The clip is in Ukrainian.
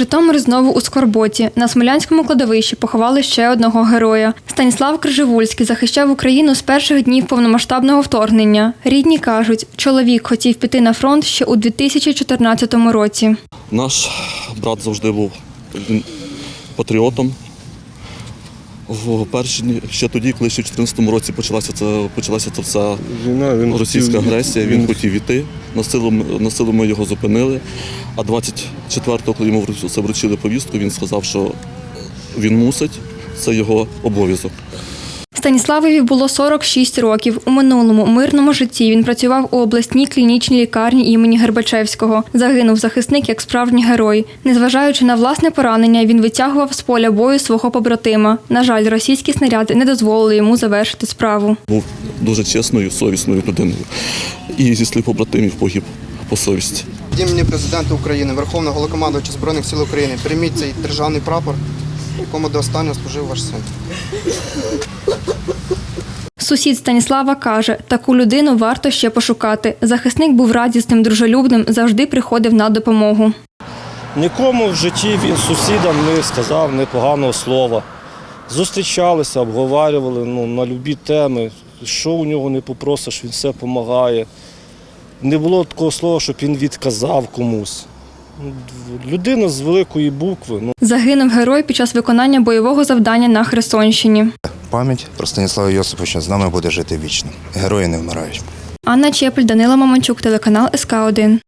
Житомир знову у Скорботі. На Смолянському кладовищі поховали ще одного героя. Станіслав Крижевульський захищав Україну з перших днів повномасштабного вторгнення. Рідні кажуть, чоловік хотів піти на фронт ще у 2014 році. Наш брат завжди був патріотом. В перші дні, ще тоді, коли ще в 2014 році почалася це, почалася ця вся Війна, він російська хотів- агресія, він хотів іти. На силу, на силу ми його зупинили. А 24-го, коли йому це вручили повістку, він сказав, що він мусить, це його обов'язок. Станіславові було 46 років. У минулому мирному житті він працював у обласній клінічній лікарні імені Гербачевського. Загинув захисник як справжній герой. Незважаючи на власне поранення, він витягував з поля бою свого побратима. На жаль, російські снаряди не дозволили йому завершити справу. Був дуже чесною, совісною людиною. І зі слів побратимів погиб по совісті. Від імені президента України, Верховного Головнокомандувача Збройних сил України, прийміть цей державний прапор, якому до останнього служив ваш син. Сусід Станіслава каже, таку людину варто ще пошукати. Захисник був радісним, дружелюбним, завжди приходив на допомогу. Нікому в житті він сусідам не сказав непоганого слова. Зустрічалися, обговорювали ну, на любі теми. Що у нього не попросиш, він все допомагає. Не було такого слова, щоб він відказав комусь. Людина з великої букви. Ну, Загинув герой під час виконання бойового завдання на Херсонщині. Пам'ять про Станіслава Йосиповича з нами буде жити вічно. Герої не вмирають. Анна Чепель, Данила Маманчук, телеканал СК 1